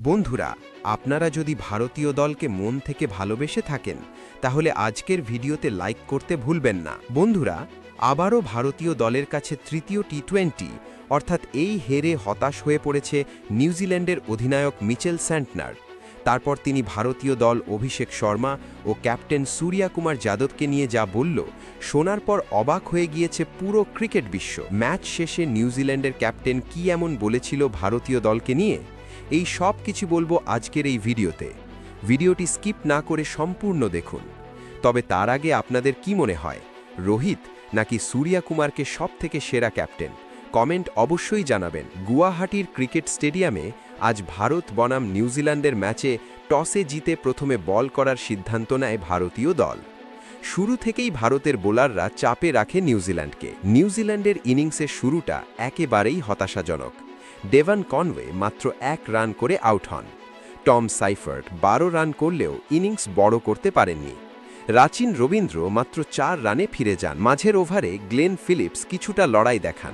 বন্ধুরা, আপনারা যদি ভারতীয় দলকে মন থেকে ভালোবেসে থাকেন, তাহলে আজকের ভিডিওতে লাইক করতে ভুলবেন না। বন্ধুরা, আবারও ভারতীয় দলের কাছে তৃতীয় টি টোয়েন্টি অর্থাৎ এই হেরে হতাশ হয়ে পড়েছে নিউজিল্যান্ডের অধিনায়ক মিচেল স্যান্টনার। তারপর তিনি ভারতীয় দল অভিষেক শর্মা ও ক্যাপ্টেন সূর্যা কুমার যাদবকে নিয়ে যা বলল, শোনার পর অবাক হয়ে গিয়েছে পুরো ক্রিকেট বিশ্ব। ম্যাচ শেষে নিউজিল্যান্ডের ক্যাপ্টেন কি এমন বলেছিল ভারতীয় দলকে নিয়ে? এই সব কিছু বলব আজকের এই ভিডিওতে। ভিডিওটি স্কিপ না করে সম্পূর্ণ দেখুন। তবে তার আগে আপনাদের কি মনে হয়, রোহিত নাকি সূর্যা কুমারকে সব থেকে সেরা ক্যাপ্টেন? কমেন্ট অবশ্যই জানাবেন। গুয়াহাটির ক্রিকেট স্টেডিয়ামে আজ ভারত বনাম নিউজিল্যান্ডের ম্যাচে টসে জিতে প্রথমে বল করার সিদ্ধান্ত নেয় ভারতীয় দল। শুরু থেকেই ভারতের বোলাররা চাপে রাখে নিউজিল্যান্ডকে। নিউজিল্যান্ডের ইনিংসের শুরুটা একেবারেই হতাশাজনক। ডেভান কনওয়ে মাত্র এক রান করে আউট হন। টম সাইফার্ট বারো রান করলেও ইনিংস বড় করতে পারেননি। রাচিন রবীন্দ্র মাত্র চার রানে ফিরে যান। মাঝের ওভারে গ্লেন ফিলিপস কিছুটা লড়াই দেখান।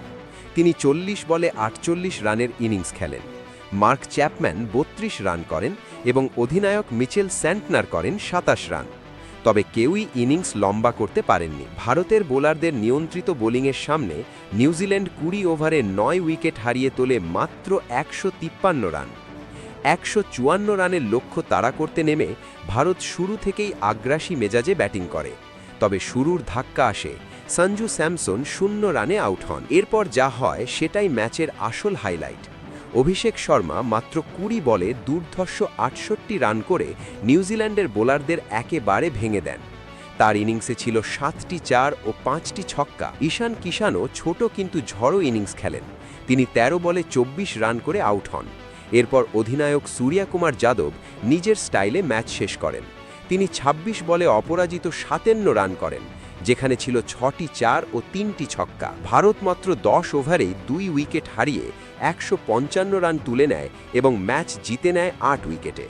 তিনি চল্লিশ বলে আটচল্লিশ রানের ইনিংস খেলেন। মার্ক চ্যাপম্যান বত্রিশ রান করেন এবং অধিনায়ক মিচেল স্যান্টনার করেন সাতাশ রান। তবে কেউই ইনিংস লম্বা করতে পারেননি। ভারতের বোলারদের নিয়ন্ত্রিত বোলিংয়ের সামনে নিউজিল্যান্ড কুড়ি ওভারে নয় উইকেট হারিয়ে তোলে মাত্র একশো তিপ্পান্ন রান। একশো চুয়ান্ন রানের লক্ষ্য তাড়া করতে নেমে ভারত শুরু থেকেই আগ্রাসী মেজাজে ব্যাটিং করে। তবে শুরুর ধাক্কা আসে। সঞ্জু স্যামসন শূন্য রানে আউট হন। এরপর যা হয় সেটাই ম্যাচের আসল হাইলাইট। অভিষেক শর্মা মাত্র কুড়ি বলে দুর্ধর্ষ আটষট্টি রান করে নিউজিল্যান্ডের বোলারদের একেবারে ভেঙে দেন। তার ইনিংসে ছিল সাতটি চার ও পাঁচটি ছক্কা। ঈশান কিষানও ছোট কিন্তু ঝড়ো ইনিংস খেলেন। তিনি ১৩ বলে চব্বিশ রান করে আউট হন। এরপর অধিনায়ক সূর্যা কুমার যাদব নিজের স্টাইলে ম্যাচ শেষ করেন। তিনি ২৬ বলে অপরাজিত সাতান্ন রান করেন, যেখানে ছিল ছটি চার ও তিনটি ছক্কা। ভারত মাত্র দশ ওভারেই দুই উইকেট হারিয়ে একশো পঞ্চান্ন রান তুলে নেয় এবং ম্যাচ জিতে নেয় আট উইকেটে।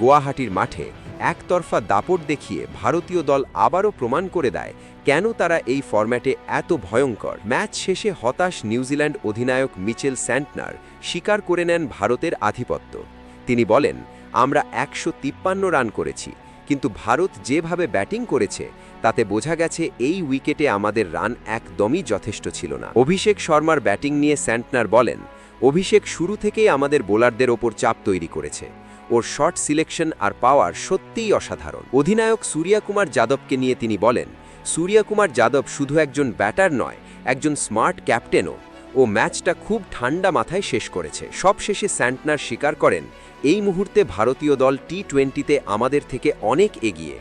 গুয়াহাটির মাঠে একতরফা দাপট দেখিয়ে ভারতীয় দল আবারও প্রমাণ করে দেয় কেন তারা এই ফরম্যাটে এত ভয়ঙ্কর। ম্যাচ শেষে হতাশ নিউজিল্যান্ড অধিনায়ক মিচেল স্যান্টনার স্বীকার করে নেন ভারতের আধিপত্য। তিনি বলেন, আমরা একশো তিপ্পান্ন রান করেছি, কিন্তু ভারত যেভাবে ব্যাটিং করেছে, তাতে বোঝা গেছে এই উইকেটে আমাদের রান একদমই যথেষ্ট ছিল না। অভিষেক শর্মার ব্যাটিং নিয়ে স্যান্টনার বলেন অভিষেক শুরু থেকেই আমাদের বোলারদের ওপর চাপ তৈরি করেছে। ওর শর্ট সিলেকশন আর পাওয়ার সত্যিই অসাধারণ। অধিনায়ক সূর্যা কুমার যাদবকে নিয়ে তিনি বলেন সূর্যা কুমার যাদব শুধু একজন ব্যাটার নয়, একজন স্মার্ট ক্যাপ্টেনও। ও ম্যাচটা খুব ঠান্ডা মাথায় শেষ করেছে। সবশেষে স্যান্টনার স্বীকার করেন, এই মুহূর্তে ভারতীয় দল টি টোয়েন্টিতে আমাদের থেকে অনেক এগিয়ে।